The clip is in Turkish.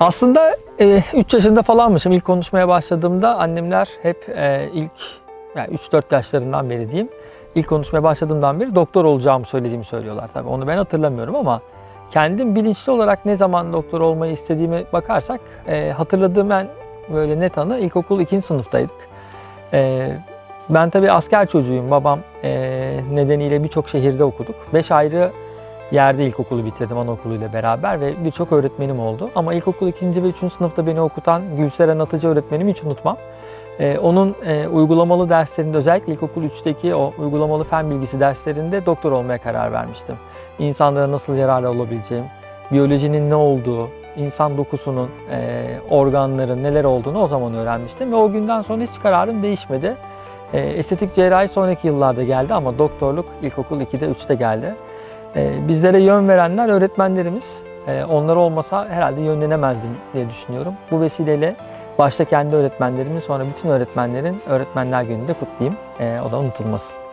Aslında 3 yaşında falanmışım. İlk konuşmaya başladığımda annemler hep e, ilk yani 3-4 yaşlarından beri diyeyim. İlk konuşmaya başladığımdan beri doktor olacağımı söylediğimi söylüyorlar. Tabii onu ben hatırlamıyorum ama kendim bilinçli olarak ne zaman doktor olmayı istediğime bakarsak e, hatırladığım en böyle net anı ilkokul 2. sınıftaydık. E, ben tabii asker çocuğuyum. Babam e, nedeniyle birçok şehirde okuduk. 5 ayrı yerde ilkokulu bitirdim anaokuluyla beraber ve birçok öğretmenim oldu. Ama ilkokul 2. ve 3. sınıfta beni okutan Gülseren Atıcı öğretmenimi hiç unutmam. Ee, onun e, uygulamalı derslerinde özellikle ilkokul 3'teki o uygulamalı fen bilgisi derslerinde doktor olmaya karar vermiştim. İnsanlara nasıl yararlı olabileceğim, biyolojinin ne olduğu, insan dokusunun, e, organların neler olduğunu o zaman öğrenmiştim. Ve o günden sonra hiç kararım değişmedi. E, estetik cerrahi sonraki yıllarda geldi ama doktorluk ilkokul 2'de 3'te geldi. Ee, Bizlere yön verenler öğretmenlerimiz. Ee, Onlar olmasa herhalde yönlenemezdim diye düşünüyorum. Bu vesileyle başta kendi öğretmenlerimin sonra bütün öğretmenlerin Öğretmenler Günü'nü de kutlayayım. Ee, O da unutulmasın.